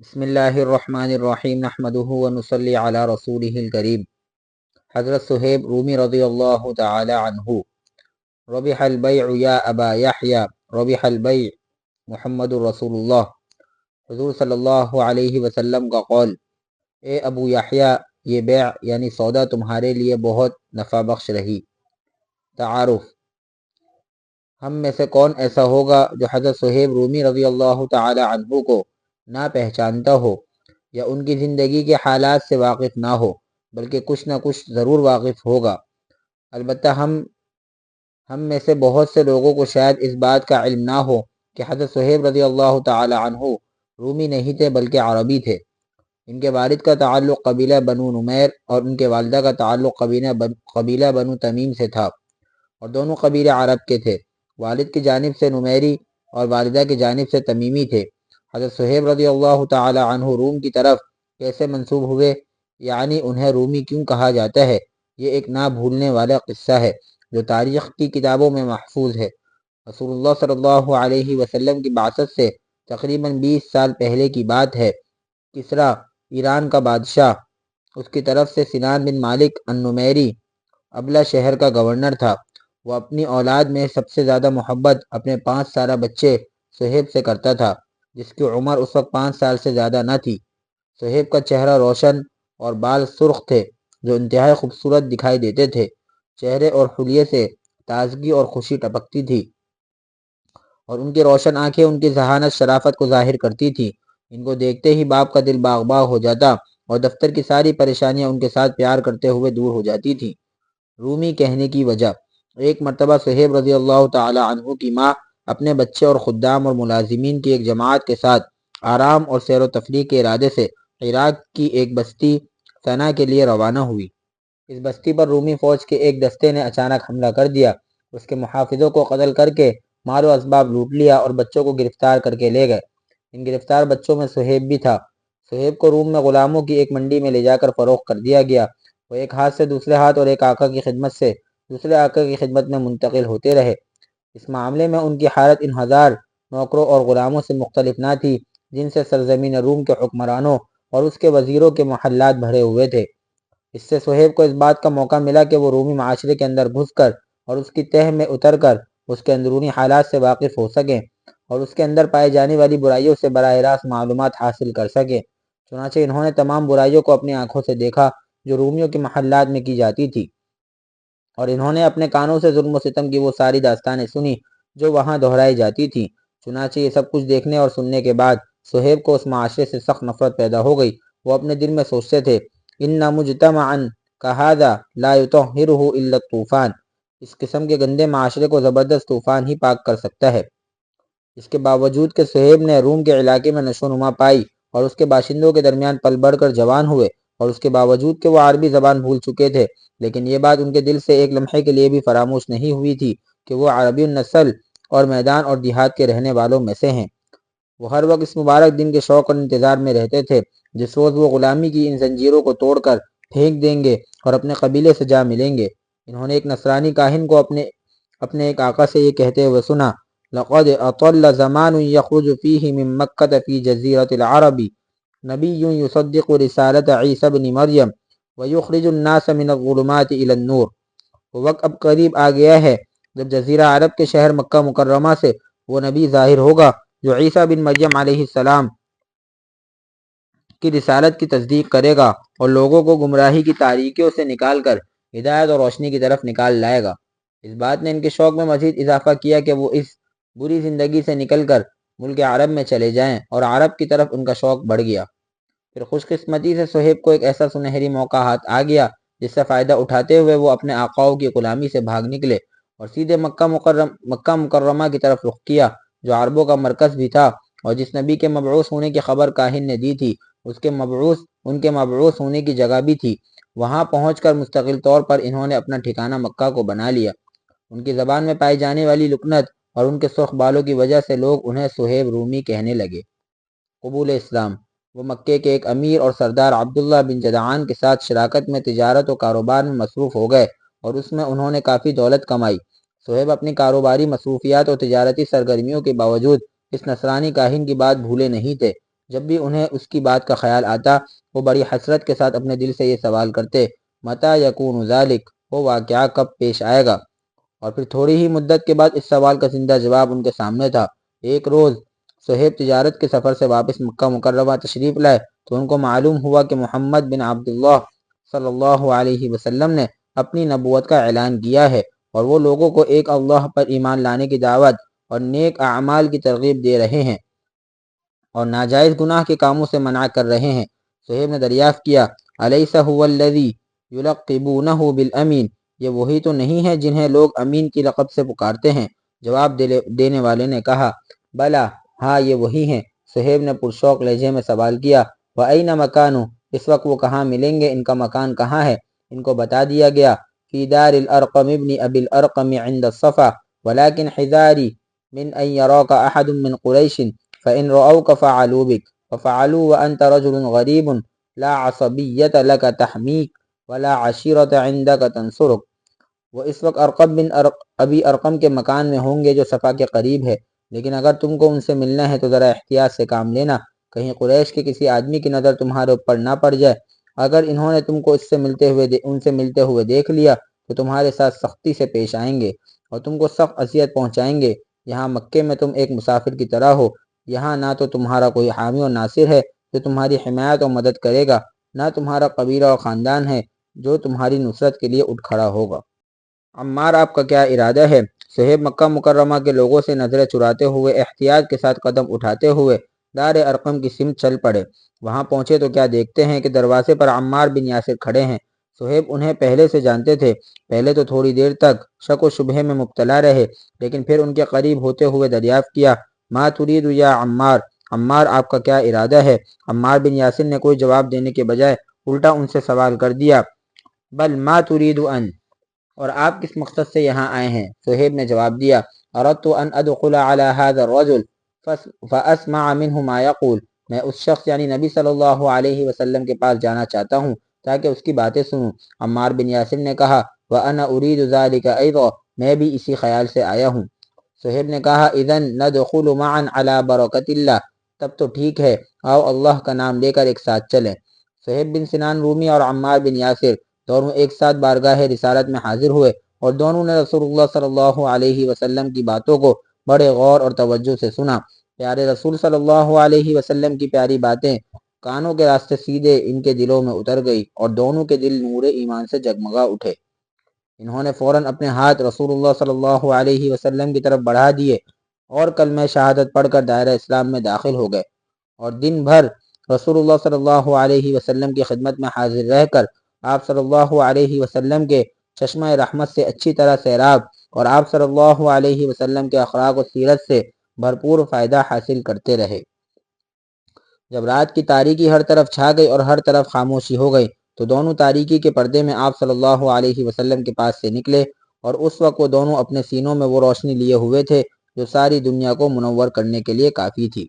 بسم الله الرحمن الرحيم. نحمده ونصلي على رسوله الكريم. حضرت صحیب رومی رضی اللہ تعالی عنہ. ربح البیع يا ابا یحیٰ. ربح البیع محمد رسول الله حضور صلى الله عليه وسلم قال قول اے ابو يحيى یہ بیع یعنی سودا تمہارے لئے بہت نفع بخش رہی. تعارف ہم میں سے کون ایسا ہوگا جو حضرت صحیب رومی رضی اللہ تعالی عنہ کو نہ پہچانتا ہو یا ان کی زندگی کے حالات سے واقف نہ ہو، بلکہ کچھ نہ کچھ ضرور واقف ہوگا۔ البتہ ہم ہم میں سے بہت سے لوگوں کو شاید اس بات کا علم نہ ہو کہ حضرت صہیب رضی اللہ تعالی عنہ رومی نہیں تھے بلکہ عربی تھے۔ ان کے والد کا تعلق قبیلہ بنو نمیر اور ان کے والدہ کا تعلق قبیلہ بن، قبیلہ بنو تمیم سے تھا اور دونوں قبیلے عرب کے تھے۔ والد کی جانب سے نمیری اور والدہ کی جانب سے تمیمی تھے۔ حضرت صہیب رضی اللہ تعالی عنہ روم کی طرف کیسے منصوب ہوئے؟ یعنی انہیں رومی کیوں کہا جاتا ہے؟ یہ ایک نہ بھولنے والا قصہ ہے جو تاریخ کی کتابوں میں محفوظ ہے۔ رسول اللہ صلی اللہ علیہ وسلم کی بعثت سے تقریباً بیس سال پہلے کی بات ہے۔ کسرا، ایران کا بادشاہ۔ اس کی طرف سے سنان بن مالک النمیری ابلا شہر کا گورنر تھا۔ وہ اپنی اولاد میں سب سے زیادہ محبت اپنے پانچ سالہ بچے صہیب سے کرتا تھا۔ جس کی عمر اس وقت پانچ سال سے زیادہ نہ تھی۔ صہیب کا چہرہ روشن اور بال سرخ تھے، جو انتہائی خوبصورت دکھائی دیتے تھے۔ چہرے اور حلیے سے تازگی اور خوشی ٹپکتی تھی۔ اور ان کی روشن آنکھیں ان کی ذہانت، شرافت کو ظاہر کرتی تھی ان کو دیکھتے ہی باپ کا دل باغ باغ ہو جاتا اور دفتر کی ساری پریشانیاں ان کے ساتھ پیار کرتے ہوئے دور ہو جاتی تھیں۔ رومی کہنے کی وجہ ایک مرتبہ صہیب رضی اللہ تعالی عنہ کی ماں اپنے بچے اور خدام اور ملازمین کی ایک جماعت کے ساتھ آرام اور سیر و تفریح کے ارادے سے عراق کی ایک بستی ثنا کے لیے روانہ ہوئی۔ اس بستی پر رومی فوج کے ایک دستے نے اچانک حملہ کر دیا۔ اس کے محافظوں کو قتل کر کے مال و اسباب لوٹ لیا اور بچوں کو گرفتار کر کے لے گئے۔ ان گرفتار بچوں میں سہیب بھی تھا۔ سہیب کو روم میں غلاموں کی ایک منڈی میں لے جا کر فروخت کر دیا گیا۔ وہ ایک ہاتھ سے دوسرے ہاتھ اور ایک آقا کی خدمت سے دوسرے آقا کی خدمت میں منتقل ہوتے رہے۔ اس معاملے میں ان کی حالت ان ہزار نوکروں اور غلاموں سے مختلف نہ تھی، جن سے سرزمین روم کے حکمرانوں اور اس کے وزیروں کے محلات بھرے ہوئے تھے۔ اس سے سہیب کو اس بات کا موقع ملا کہ وہ رومی معاشرے کے اندر گھس کر اور اس کی تہ میں اتر کر اس کے اندرونی حالات سے واقف ہو سکیں اور اس کے اندر پائے جانے والی برائیوں سے براہ راست معلومات حاصل کر سکیں۔ چنانچہ انہوں نے تمام برائیوں کو اپنی آنکھوں سے دیکھا جو رومیوں کے محلات میں کی جاتی تھی۔ اور انہوں نے اپنے کانوں سے ظلم و ستم کی وہ ساری داستانیں سنی جو وہاں دہرائی جاتی تھیں۔ چنانچہ یہ سب کچھ دیکھنے اور سننے کے بعد سہیب کو اس معاشرے سے سخت نفرت پیدا ہو گئی۔ وہ اپنے دل میں سوچتے تھے، ان مجتمعا کہادا لا یطہرہ الا الطوفان اس قسم کے گندے معاشرے کو زبردست طوفان ہی پاک کر سکتا ہے۔ اس کے باوجود کہ سہیب نے روم کے علاقے میں نشو نما پائی اور اس کے باشندوں کے درمیان پل بڑھ کر جوان ہوئے اور اس کے باوجود کہ وہ عربی زبان بھول چکے تھے، لیکن یہ بات ان کے دل سے ایک لمحے کے لیے بھی فراموش نہیں ہوئی تھی کہ وہ عربی النسل اور میدان اور دیہات کے رہنے والوں میں سے ہیں۔ وہ ہر وقت اس مبارک دن کے شوق اور انتظار میں رہتے تھے، جس روز وہ غلامی کی ان زنجیروں کو توڑ کر پھینک دیں گے اور اپنے قبیلے سے جا ملیں گے۔ انہوں نے ایک نصرانی کاہن کو اپنے اپنے ایک آقا سے یہ کہتے ہوئے سنا، لقد اطل زمان یخرج فیہ من مکہ فی جزیرت العربی نبی یصدق رسالت عیسی بن مریم ویخرج الناس من الظلمات الى النور۔ وہ وقت اب قریب آ گیا ہے، جب جزیرہ عرب کے شہر مکہ مکرمہ سے وہ نبی ظاہر ہوگا، جو عیسیٰ بن مریم علیہ السلام کی رسالت کی تصدیق کرے گا اور لوگوں کو گمراہی کی تاریکیوں سے نکال کر ہدایت اور روشنی کی طرف نکال لائے گا۔ اس بات نے ان کے شوق میں مزید اضافہ کیا کہ وہ اس بری زندگی سے نکل کر ملک عرب میں چلے جائیں اور عرب کی طرف ان کا شوق بڑھ گیا۔ پھر خوش قسمتی سے صہیب کو ایک ایسا سنہری موقع ہاتھ آ گیا جس سے فائدہ اٹھاتے ہوئے وہ اپنے آقاؤں کی غلامی سے بھاگ نکلے اور سیدھے مکہ مکرم، مکہ مکرمہ کی طرف رخ کیا جو عربوں کا مرکز بھی تھا اور جس نبی کے مبعوث ہونے کی خبر کاہن نے دی تھی، اس کے مبعوث، ان کے مبعوث ہونے کی جگہ بھی تھی۔ وہاں پہنچ کر مستقل طور پر انہوں نے اپنا ٹھکانہ مکہ کو بنا لیا۔ ان کی زبان میں پائی جانے والی لکنت اور ان کے سرخ بالوں کی وجہ سے لوگ انہیں سہیب رومی کہنے لگے۔ قبول اسلام۔ وہ مکے کے ایک امیر اور سردار عبداللہ بن جدعان کے ساتھ شراکت میں تجارت و کاروبار میں مصروف ہو گئے اور اس میں انہوں نے کافی دولت کمائی۔ سہیب اپنی کاروباری مصروفیات اور تجارتی سرگرمیوں کے باوجود اس نصرانی کاہن کی بات بھولے نہیں تھے۔ جب بھی انہیں اس کی بات کا خیال آتا، وہ بڑی حسرت کے ساتھ اپنے دل سے یہ سوال کرتے متا یقون ذالک وہ واقعہ کب پیش آئے گا؟ اور پھر تھوڑی ہی مدت کے بعد اس سوال کا زندہ جواب ان کے سامنے تھا۔ ایک روز صہیب تجارت کے سفر سے واپس مکہ مکرمہ تشریف لائے تو ان کو معلوم ہوا کہ محمد بن عبداللہ صلی اللہ علیہ وسلم نے اپنی نبوت کا اعلان کیا ہے اور وہ لوگوں کو ایک اللہ پر ایمان لانے کی دعوت اور نیک اعمال کی ترغیب دے رہے ہیں اور ناجائز گناہ کے کاموں سے منع کر رہے ہیں۔ صہیب نے دریافت کیا علیہ الذی یلقبونہ بالامین یہ وہی تو نہیں ہے جنہیں لوگ امین کی لقب سے پکارتے ہیں۔ جواب دینے والے نے کہا، بلا ہاں یہ وہی ہیں۔ صہیب نے پرشوق لہجے میں سوال کیا، وَأَيْنَ مَكَانُ؟ اس وقت وہ کہاں ملیں گے؟ ان کا مکان کہاں ہے؟ ان کو بتا دیا گیا فی دار الارقم ابن ابی الارقم عند الصفا، ولكن حذاری من ان يراك احد من قریش فان رأوك فعلوا بك ففعلوا وانت رجل غریب لا عصبیت لك تحمیک ولا عشیرت عندك تنصرک وہ اس وقت ارقب بن ابی ارقم کے مکان میں ہوں گے جو صفا کے قریب ہے۔ لیکن اگر تم کو ان سے ملنا ہے تو ذرا احتیاط سے کام لینا۔ کہیں قریش کے کسی آدمی کی نظر تمہارے اوپر نہ پڑ جائے۔ اگر انہوں نے تم کو اس سے ملتے ہوئے ان سے ملتے ہوئے دیکھ لیا، تو تمہارے ساتھ سختی سے پیش آئیں گے اور تم کو سخت اذیت پہنچائیں گے۔ یہاں مکے میں تم ایک مسافر کی طرح ہو۔ یہاں نہ تو تمہارا کوئی حامی و ناصر ہے جو تمہاری حمایت و مدد کرے گا، نہ تمہارا قبیلہ اور خاندان ہے جو تمہاری نصرت کے لیے اٹھ کھڑا ہوگا۔ عمار، آپ کا کیا ارادہ ہے؟ صہیب مکہ مکرمہ کے لوگوں سے نظریں چراتے ہوئے، احتیاط کے ساتھ قدم اٹھاتے ہوئے دار ارقم کی سمت چل پڑے۔ وہاں پہنچے تو کیا دیکھتے ہیں کہ دروازے پر عمار بن یاسر کھڑے ہیں۔ صہیب انہیں پہلے سے جانتے تھے، پہلے تو تھوڑی دیر تک شک و شبہ میں مبتلا رہے، لیکن پھر ان کے قریب ہوتے ہوئے دریافت کیا، ما ترید یا عمار؟ عمار آپ کا کیا ارادہ ہے؟ عمار بن یاسر نے کوئی جواب دینے کے بجائے الٹا ان سے سوال کر دیا، بل ما ترید ان؟ اور آپ کس مقصد سے یہاں آئے ہیں؟ صہیب نے جواب دیا، اردت ان ادخل على هذا الرجل فاسمع منه ما يقول میں اس شخص یعنی نبی صلی اللہ علیہ وسلم کے پاس جانا چاہتا ہوں تاکہ اس کی باتیں سنوں۔ عمار بن یاسر نے کہا، وَأَنَا أُرِيدُ ذَلِكَ أَيْضًا، میں بھی اسی خیال سے آیا ہوں۔ صہیب نے کہا، اذن ندخل معا على برکت اللہ۔ تب تو ٹھیک ہے، آؤ اللہ کا نام لے کر ایک ساتھ چلیں۔ صہیب بن سنان رومی اور عمار بن یاسر دونوں ایک ساتھ بارگاہ رسالت میں حاضر ہوئے اور دونوں نے رسول اللہ صلی اللہ علیہ وسلم کی باتوں کو بڑے غور اور توجہ سے سنا۔ پیارے رسول صلی اللہ علیہ وسلم کی پیاری باتیں کانوں کے راستے سیدھے ان کے دلوں میں اتر گئی اور دونوں کے دل نور ایمان سے جگمگا اٹھے۔ انہوں نے فوراً اپنے ہاتھ رسول اللہ صلی اللہ علیہ وسلم کی طرف بڑھا دیے اور کلمہ شہادت پڑھ کر دائرہ اسلام میں داخل ہو گئے اور دن بھر رسول اللہ صلی اللہ علیہ وسلم کی خدمت میں حاضر رہ کر آپ صلی اللہ علیہ وسلم کے چشمہ رحمت سے اچھی طرح سیراب اور آپ صلی اللہ علیہ وسلم کے اخراق و سیرت سے بھرپور فائدہ حاصل کرتے رہے۔ جب رات کی تاریکی ہر طرف چھا گئی اور ہر طرف خاموشی ہو گئی، تو دونوں تاریکی کے پردے میں آپ صلی اللہ علیہ وسلم کے پاس سے نکلے اور اس وقت وہ دونوں اپنے سینوں میں وہ روشنی لیے ہوئے تھے جو ساری دنیا کو منور کرنے کے لیے کافی تھی۔